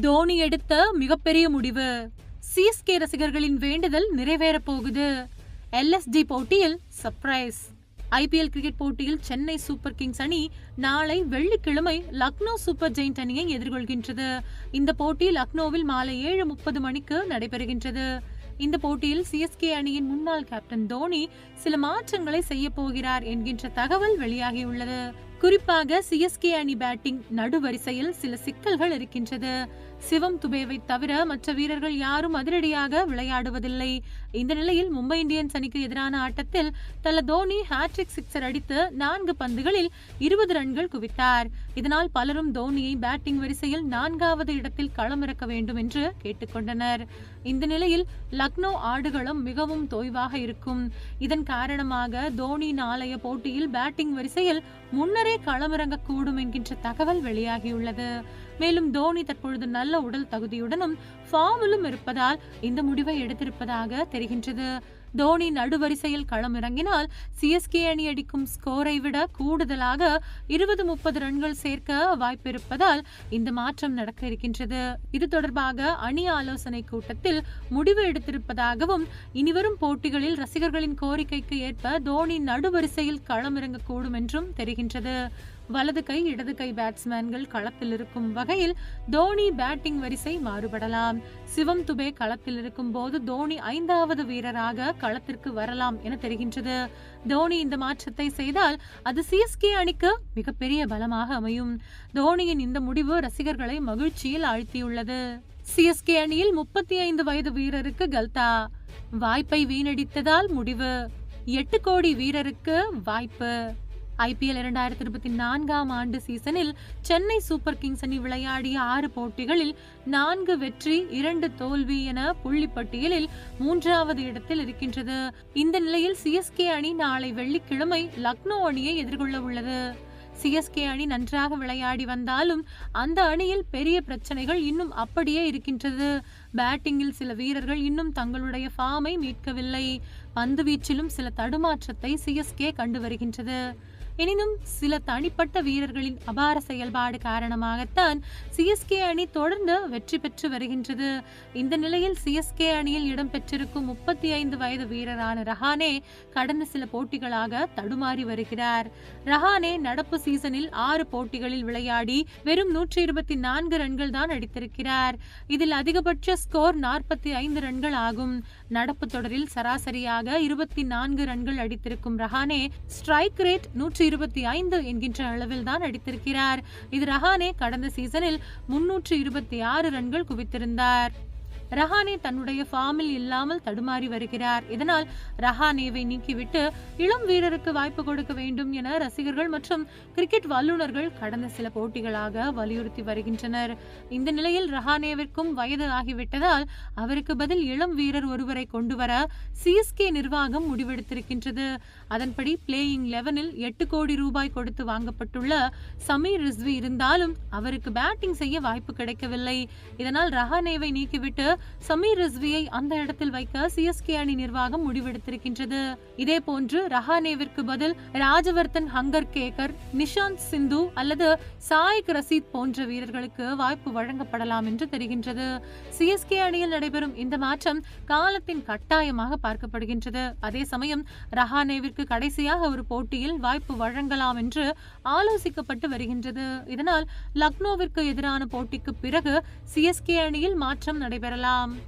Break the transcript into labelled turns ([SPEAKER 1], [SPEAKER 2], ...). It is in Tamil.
[SPEAKER 1] தோனி எடுத்த மிகப்பெரிய முடிவு. சிஎஸ்கே ரசிகர்களின் வேண்டுதல் நிறைவேறப் போகுது. எல்எஸ்டி போட்டியில் சர்ப்ரைஸ் ஐபிஎல் கிரிக்கெட் போட்டியில் சென்னை சூப்பர் கிங்ஸ் அணி நாளை வெள்ளிக்கிழமை லக்னோ சூப்பர் ஜெயின்ட் அணியை எதிர்கொள்கின்றது. இந்த போட்டி லக்னோவில் மாலை ஏழு முப்பது மணிக்கு நடைபெறுகின்றது. இந்த போட்டியில் சிஎஸ்கே அணியின் முன்னாள் கேப்டன் தோனி சில மாற்றங்களை செய்ய போகிறார் என்கின்ற தகவல் வெளியாகியுள்ளது. குறிப்பாக சிஎஸ்கே அணி பேட்டிங் நடுவரிசையில் சில சிக்கல்கள் இருக்கின்றது. சிவம் துபேவை தவிர மற்ற வீரர்கள் யாரும் அதிரடியாக விளையாடுவதில்லை. இந்த நிலையில் மும்பை இந்தியன்ஸ் அணிக்கு எதிரான ஆட்டத்தில் தல தோனி ஹாட்ரிக் சிக்ஸர் அடித்து நான்கு பந்துகளில் இருபது ரன்கள் குவித்தார். இதனால் பலரும் தோனியை பேட்டிங் வரிசையில் நான்காவது இடத்தில் களமிறக்க வேண்டும் என்று கேட்டுக்கொண்டனர். இந்த நிலையில் லக்னோ ஆடுகளும் மிகவும் தொய்வாக இருக்கும். இதன் காரணமாக தோனி நாளைய போட்டியில் பேட்டிங் வரிசையில் முன்னரே களமிறங்கக்கூடும் என்கின்ற தகவல் வெளியாகியுள்ளது. மேலும் தோனி தற்பொழுது நல்ல உடல் தகுதியுடனும் ஃபார்மிலும் இருப்பதால் இந்த முடிவை எடுத்திருப்பதாக தெரிகின்றது. தோனி நடுவரிசையில் களமிறங்கினால் சிஎஸ்கே அணி அடிக்கும் ஸ்கோரை விட கூடுதலாக இருபது முப்பது ரன்கள் சேர்க்க வாய்ப்பிருப்பதால் இந்த மாற்றம் நடக்க இருக்கின்றது. இது தொடர்பாக அணி ஆலோசனை கூட்டத்தில் முடிவு எடுத்திருப்பதாகவும் இனிவரும் போட்டிகளில் ரசிகர்களின் கோரிக்கைக்கு ஏற்ப தோனி நடுவரிசையில் களமிறங்கக்கூடும் என்றும் தெரிகின்றது. வலது கை இடது கை பேட்ஸ்மேன்கள் களத்தில் இருக்கும் வகையில் தோனி பேட்டிங் வரிசை மாறுபடலாம். சிவம் துபே களத்தில் இருக்கும் போது தோனி ஐந்தாவது வீரராக களத்திற்கு வரலாம் என தெரிகின்றது. தோனி இந்த மாற்றத்தை செய்தால் அது சிஎஸ்கே அணிக்கு மிகப்பெரிய பலமாக அமையும். தோனியின் இந்த முடிவு ரசிகர்களை மகிழ்ச்சியில் ஆழ்த்தியுள்ளது. சிஎஸ்கே அணியில் முப்பத்தி ஐந்து வயது வீரருக்கு கல்தா. வாய்ப்பை வீணடித்ததால் முடிவு. எட்டு கோடி வீரருக்கு வாய்ப்பு. ஐபிஎல் இரண்டாயிரத்தி இருபத்தி நான்காம் ஆண்டு சீசனில் சென்னை சூப்பர் கிங்ஸ் அணி விளையாடிய ஆறு போட்டிகளில் நான்கு வெற்றி இரண்டு தோல்வி என புள்ளி பட்டியலில் மூன்றாவது இடத்தில் இருக்கின்றது. இந்த நிலையில் சிஎஸ்கே அணி நாளை வெள்ளிக்கிழமை லக்னோ அணியை எதிர்கொள்ள உள்ளது. சிஎஸ்கே அணி நன்றாக விளையாடி வந்தாலும் அந்த அணியில் பெரிய பிரச்சனைகள் இன்னும் அப்படியே இருக்கின்றது. பேட்டிங்கில் சில வீரர்கள் இன்னும் தங்களுடைய ஃபார்மை மீட்கவில்லை. பந்து வீச்சிலும் சில தடுமாற்றத்தை சிஎஸ்கே கண்டு வருகின்றது. எனினும் சில தனிப்பட்ட வீரர்களின் அபார செயல்பாடு காரணமாகத்தான் சிஎஸ்கே அணி தொடர்ந்து வெற்றி பெற்று வருகின்றது. இந்த நிலையில் சிஎஸ்கே அணியில் இடம்பெற்றிருக்கும் முப்பத்தி ஐந்து வயது வீரரான ரஹானே கடந்த சில போட்டிகளாக தடுமாறி வருகிறார். ரஹானே நடப்பு சீசனில் ஆறு போட்டிகளில் விளையாடி வெறும் நூற்றி இருபத்தி நான்கு ரன்கள் தான் அடித்திருக்கிறார். இதில் அதிகபட்ச ஸ்கோர் நாற்பத்தி ஐந்து ரன்கள் ஆகும். நடப்பு தொடரில் சராசரியாக இருபத்தி நான்கு ரன்கள் அடித்திருக்கும் ரஹானே ஸ்ட்ரைக் ரேட் நூற்றி இருபத்தி ஐந்து என்கின்ற அளவில் தான் அடித்திருக்கிறார். இது ரஹானே கடந்த சீசனில் முன்னூற்று இருபத்தி ஆறு ரன்கள் குவித்திருந்தார். ரஹானே தன்னுடைய ஃபார்மில் இல்லாமல் தடுமாறி வருகிறார். இதனால் ரஹானேவை நீக்கிவிட்டு இளம் வீரருக்கு வாய்ப்பு கொடுக்க வேண்டும் என ரசிகர்கள் மற்றும் கிரிக்கெட் வல்லுநர்கள் கடந்த சில போட்டிகளாக வலியுறுத்தி வருகின்றனர். இந்த நிலையில் ரஹானேவிற்கும் வயது ஆகிவிட்டதால் அவருக்கு பதில் இளம் வீரர் ஒருவரை கொண்டு வர சிஎஸ்கே நிர்வாகம் முடிவெடுத்திருக்கின்றது. அதன்படி பிளேயிங் லெவனில் எட்டு கோடி ரூபாய் கொடுத்து வாங்கப்பட்டுள்ள சமீர் ரிஸ்வி இருந்தாலும் அவருக்கு பேட்டிங் செய்ய வாய்ப்பு கிடைக்கவில்லை. இதனால் ரஹானேவை நீக்கிவிட்டு சமீர் ரிஸ்வியை அந்த இடத்தில் வைக்க சிஎஸ்கே அணி நிர்வாகம் முடிவெடுத்திருக்கின்றது. இதே போன்று ரஹானேவிற்கு பதில் ராஜவர்தன் ஹங்கர் கேகர் நிஷாந்த் சிந்து அல்லது சாயிக் ரசீத் போன்ற வீரர்களுக்கு வாய்ப்பு வழங்கப்படலாம் என்று தெரிகின்றது. சிஎஸ்கே அணியில் நடைபெறும் இந்த மாற்றம் காலத்தின் கட்டாயமாக பார்க்கப்படுகின்றது. அதே சமயம் ரஹானேவிற்கு கடைசியாக ஒரு போட்டியில் வாய்ப்பு வழங்கலாம் என்று ஆலோசிக்கப்பட்டு வருகின்றது. இதனால் லக்னோவிற்கு எதிரான போட்டிக்கு பிறகு சிஎஸ்கே அணியில் மாற்றம் நடைபெறலாம். um,